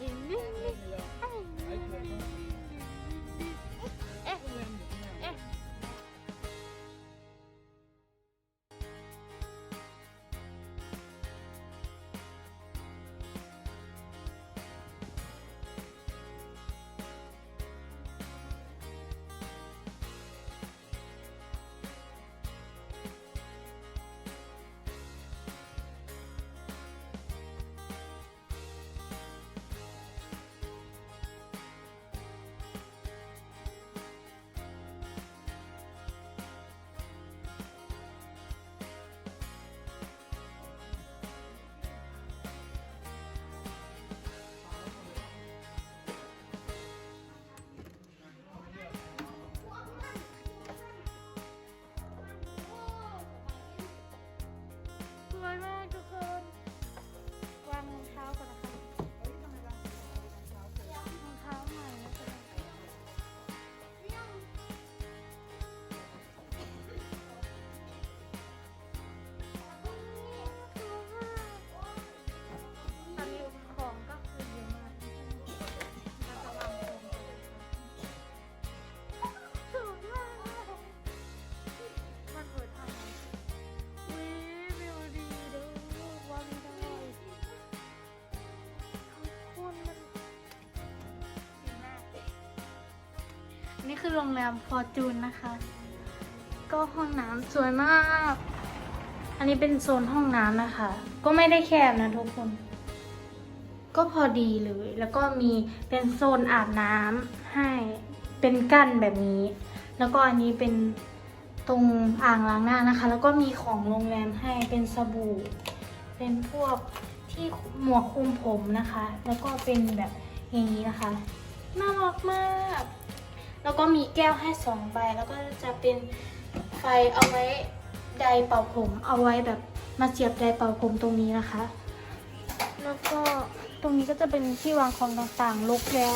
เนี่คือโรงแรมฟอร์จูนนะคะ ก็ห้องน้ำสวยมาก อันนี้เป็นโซนห้องน้ำนะคะ ก็ไม่ได้แคบนะทุกคน ก็พอดีเลย แล้วก็มีเป็นโซนอาบน้ำให้เป็นกั้นแบบนี้ แล้วก็อันนี้เป็นตรงอ่างล้างหน้านะคะ แล้วก็มีของโรงแรมให้เป็นสบู่ เป็นพวกที่หมวกคลุมผมนะคะ แล้วก็เป็นแบบอย่างนี้นะคะ น่ารักมาก แล้วก็มีแก้วให้สองใบ แล้วก็จะเป็นไฟเอาไว้ไดเป่าผม เอาไว้แบบมาเสียบไดเป่าผมตรงนี้นะคะ แล้วก็ตรงนี้ก็จะเป็นที่วางของต่างๆลกแล้ว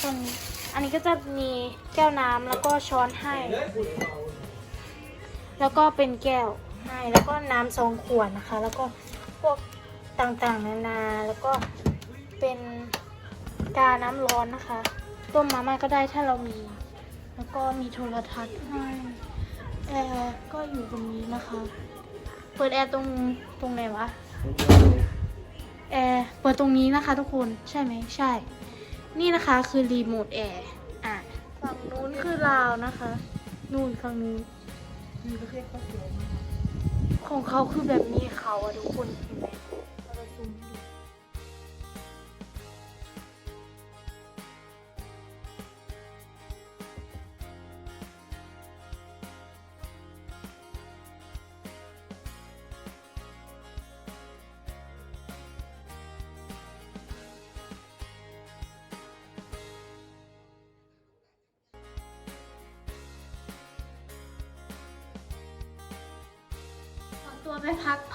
ส่วนอันนี้ก็จะมีแก้วน้ำแล้วก็ช้อนให้ แล้วก็เป็นแก้วให้แล้วก็น้ำสองขวดนะคะ แล้วก็พวกต่างๆนานา แล้วก็เป็นกาน้ำร้อนนะคะ ต้มมาม่าก็ได้ถ้าเรามี แล้วก็มีโทรทัศน์ให้แอร์ก็อยู่ตรงนี้นะคะ เปิดแอร์ตรงตรงไหนวะ แอร์เปิดตรงนี้นะคะ ทุกคนใช่ไหมใช่ นี่นะคะคือรีโมทแอร์อะฝั่งนู้นคือราวนะคะ นู่นฝั่งนู้นมีประเทศเขาสวยมากของเขาคือแบบมีเขาอะทุกคนเห็นไหม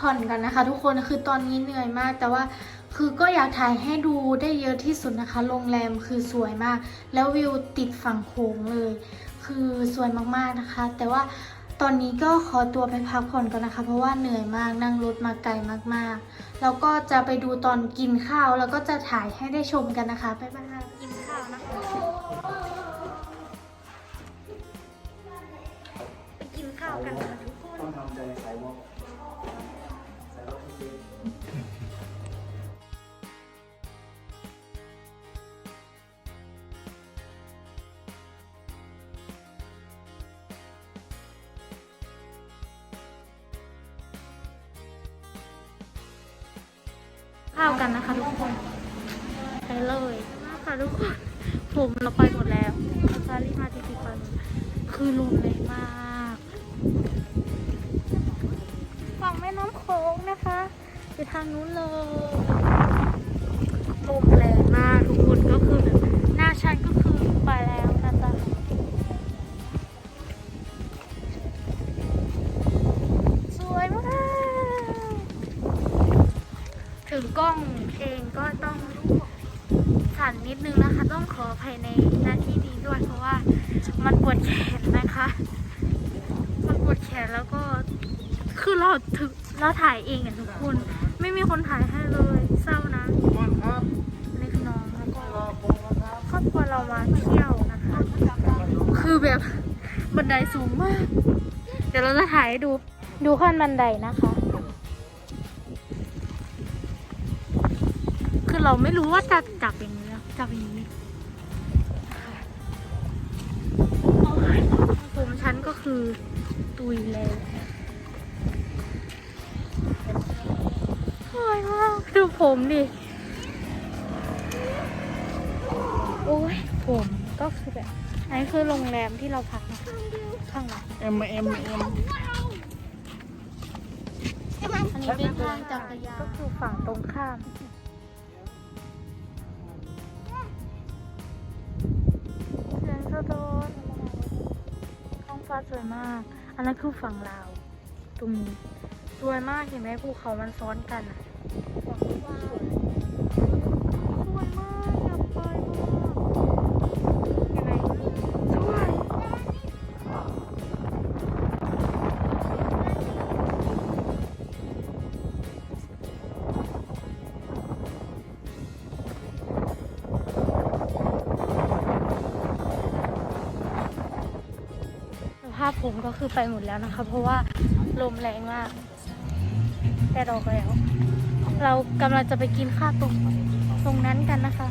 ผ่อนกันนะคะ ทุกคนคือตอนนี้เหนื่อยมาก แต่ว่าคือก็อยากถ่ายให้ดูได้เยอะที่สุดนะคะ โรงแรมคือสวยมาก แล้ววิวติดฝั่งโค้งเลย คือสวยมากๆนะคะ แต่ว่าตอนนี้ก็ขอตัวไปพักผ่อนก่อนนะคะ เพราะว่าเหนื่อยมากนั่งรถมาไกลมากๆ แล้วก็จะไปดูตอนกินข้าว แล้วก็จะถ่ายให้ได้ชมกันนะคะบ๊ายบายกินข้าวนะคะไปกินข้าวกันค่ะ ข้าวกันนะคะทุกคน ไปเลยมาค่ะทุกคน ผมเราไปหมดแล้วซารีมาติติปันคือลมแรงมากฝั่งแม่น้ำโขงนะคะอยู่ทางนู้นเลยลมแรงมากทุกคนก็คือแบบหน้าฉันก็คือไปแล้วะต้องขออภัยในหน้าที่นี้ด้วย เพราะว่ามันปวดแขนนะคะ มันปวดแขนแล้วก็คือเราถึงเราถ่ายเองอะทุกคน ไม่มีคนถ่ายให้เลยเศร้านะเล็กน้องแล้วก็ครอบครัวเรามาเที่ยวนะคะ คือแบบบันไดสูงมาก เดี๋ยวเราจะถ่ายดูดูขั้นบันไดนะคะ คือเราไม่รู้ว่าจะจับอย่างนี้จับอย่างนี้ ผมฉันก็คือตุยแล้วโอ้ยมากดูผมดิ โอ้ยผมก็คือแบบ อันนี้คือโรงแรมที่เราพักนะคะข้างหลังเอ็มเอ็มเอ็มอันนี้เป็นทางจักรยานก็คือฝั่งตรงข้าม ฟ้าสวยมาก อันนั้นคือฝั่งลาวตรงนี้ สวยมากเห็นไหมภูเขามันซ้อนกันอะส ก็คือไปหมดแล้วนะคะ เพราะว่าลมแรงมาก แต่ดอกแล้ว เรากำลังจะไปกินข้าวตรงตรงนั้นกันนะคะ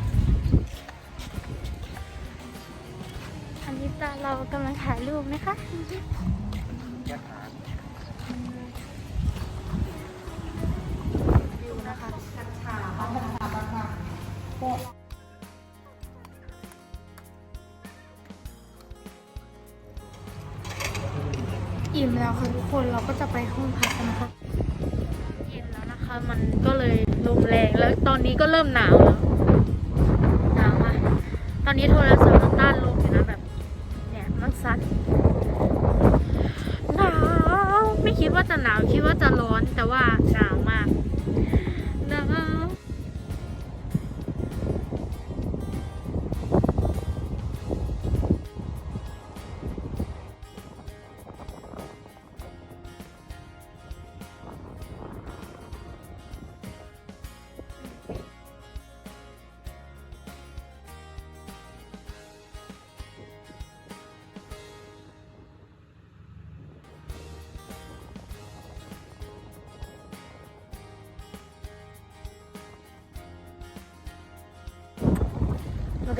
อันนี้ตาเรากำลังถ่ายรูปนะคะวิวนะคะ แล้วค่ะทุกคนเราก็จะไปห้องพักกันนะคะเย็นแล้วนะคะ มันก็เลยลมแรงแล้วตอนนี้ก็เริ่มหนาวแล้วหนาวอะตอนนี้โทรศัพท์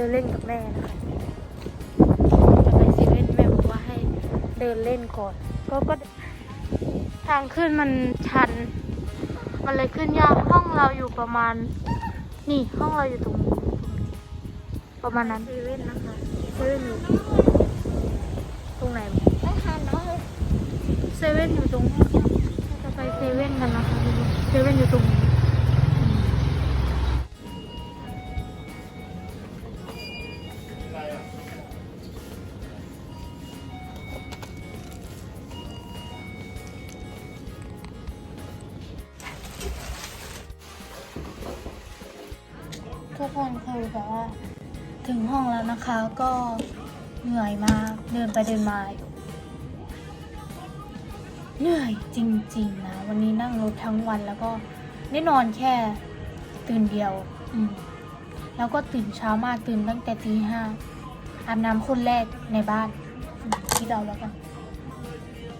ดินเล่นกับแม่นะคะจะไปเซเว่นแม่บอกว่าให้เดินเล่นก่อน ก็ก็ทางขึ้นมันชัน มันเลยขึ้นยากห้องเราอยู่ประมาณ นี่ห้องเราอยู่ตรงนี้ประมาณนั้นเซเว่นนะคะเซเว่นอยู่ตรงไหนเซเว่นอยู่ตรงเราจะไปเซเว่นกันนะคะเซเว่นอยู่ตรงนี้ ดินไปเดินมาอยู่เหนื่อยจริงๆนะวันนี้นั่งรถทั้งวันแล้วก็ได้นอนแค่ตื่นเดียว อืมแล้วก็ตื่นเช้ามากตื่นตั้งแต่ตีห้าอาบน้ำคนแรกในบ้านที่เราแล้วกัน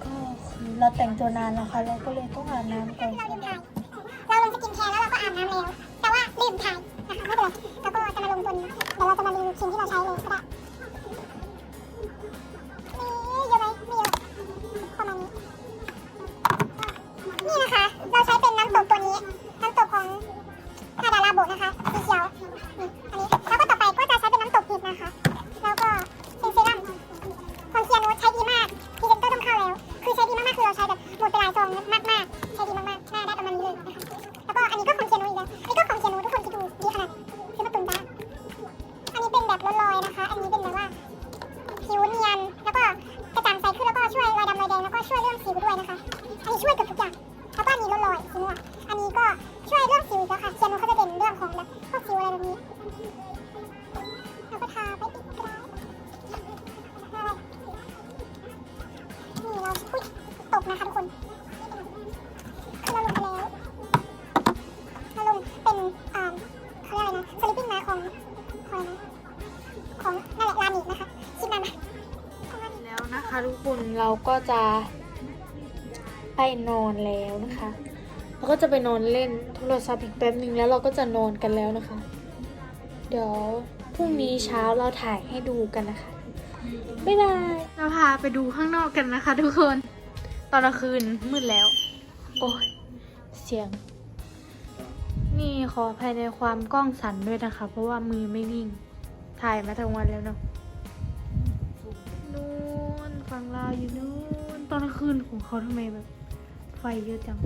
ก็คือเราแต่งตัวนานแล้วค่ะเราก็เลยต้องอาบน้ำก่อนเราลืมถ่เราลงสกินแคร์แล้วเราก็อาบน้ำแล้วแต่ว่าลืมถ่ายนะคะไม่เป็นไรแล้วก็จะมาลงบนเดี๋ยวเราจะมารีวิวครีมที่เราใช้เลยก็ได้ น้ำตกตัวนี้น้ำตกของฮาดาราโบนะคะสีเขียวอันนี้ะไปนอนแล้วนะคะ เราก็จะไปนอนเล่นโทรศัพท์อีกแป๊บหนึ่งแล้วเราก็จะนอนกันแล้วนะคะ เดี๋ยวพรุ่งนี้เช้าเราถ่ายให้ดูกันนะคะ บ๊ายบาย เราพาไปดูข้างนอกกันนะคะ ทุกคน ตอนกลางคืนมืดแล้ว โอ้ยเสียง นี่ขอภายในความกล้องสั่นด้วยนะคะ เพราะว่ามือไม่นิ่ง ถ่ายมาทั้งวันแล้วเนาะ นู่นฟังเราอยู่นู่น ตอนกลางคืนของเขาทำไมแบบ ไฟเยอะจัง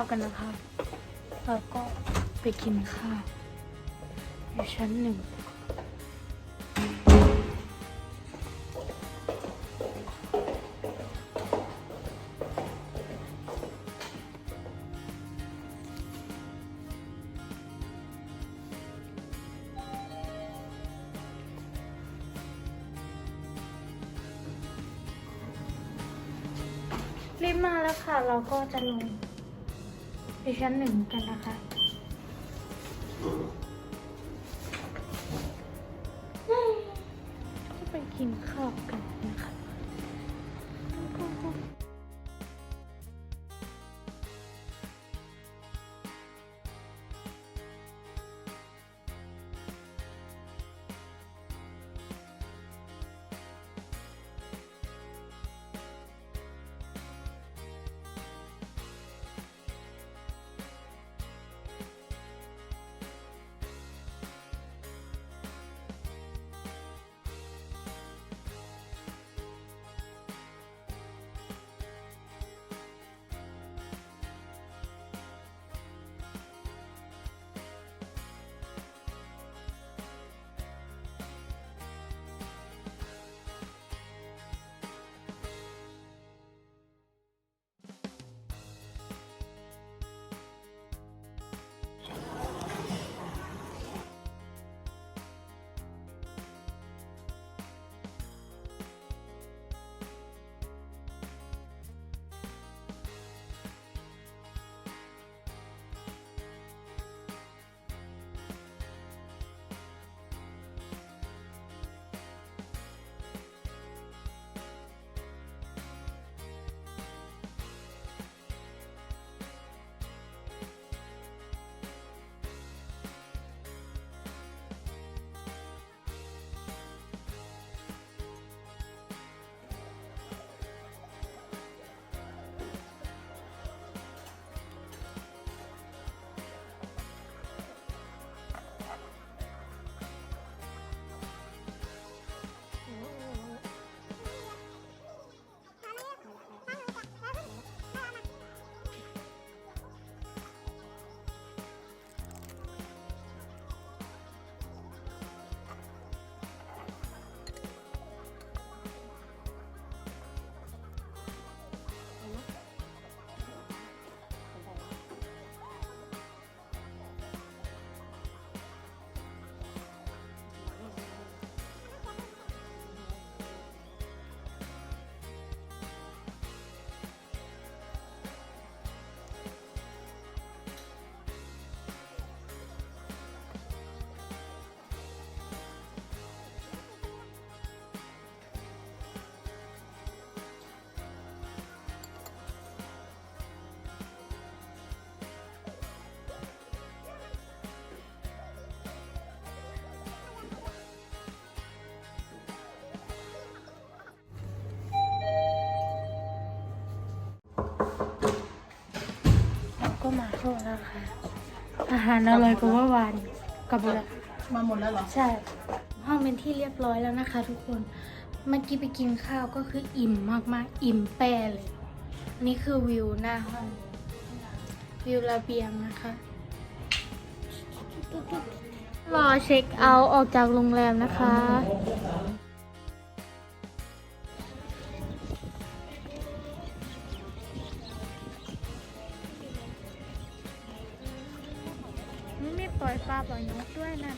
าวกันนะคะเราก็ไปกินข้าวอยู่ชั้นหนึ่งรีบมาแล้วค่ะ เราก็จะลง ชั้นหนึ่งกันนะคะก็ไปกินข้าวกัน มาเข้าแล้วค่ะ อาหารอร่อยกว่าเมื่อวานกลับหมดแล้วมาหมดแล้วเหรอ ใช่ ห้องเป็นที่เรียบร้อยแล้วนะคะ ทุกคน เมื่อกี้ไปกินข้าวก็คืออิ่มมากๆ อิ่มแป้เลย นี่คือวิวหน้าห้อง วิวระเบียงนะคะ รอเช็คเอาท์ออกจากโรงแรมนะคะ ปล่อยปลาปล่อยนกด้วยนะ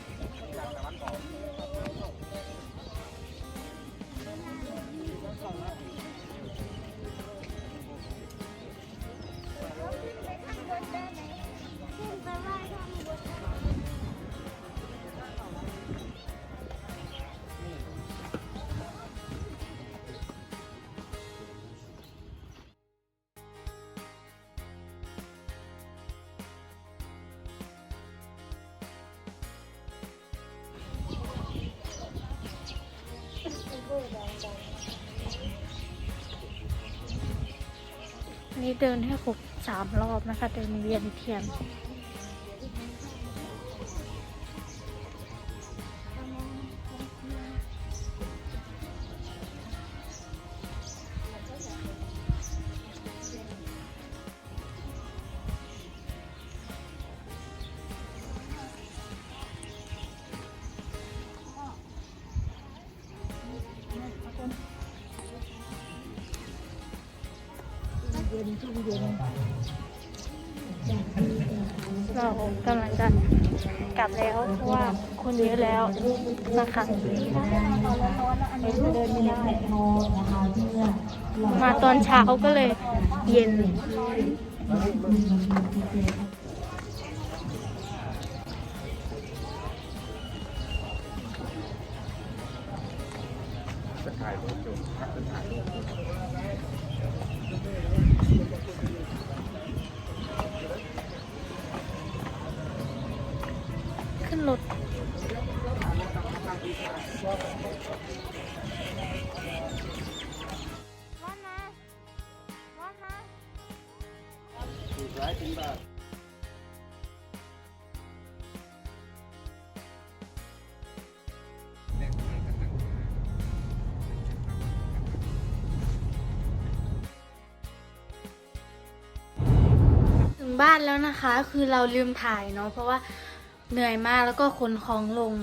เดินให้ครบสามรอบนะคะ เดินเวียนเทียนน เรากำลังจะกลับแล้วเพราะว่าคนเยอะแล้วนะคะมาตอนเช้าก็เลยเย็น ขึ้นรถ ถึงบ้านแล้วนะคะ คือเราลืมถ่ายเนาะเพราะว่า เหนื่อยมากแล้วก็ขนของลง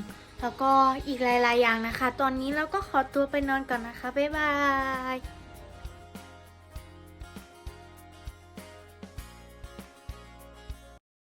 แล้วก็อีกหลาย ๆ อย่างนะคะ ตอนนี้เราก็ขอตัวไปนอนก่อนนะคะ บ๊ายบาย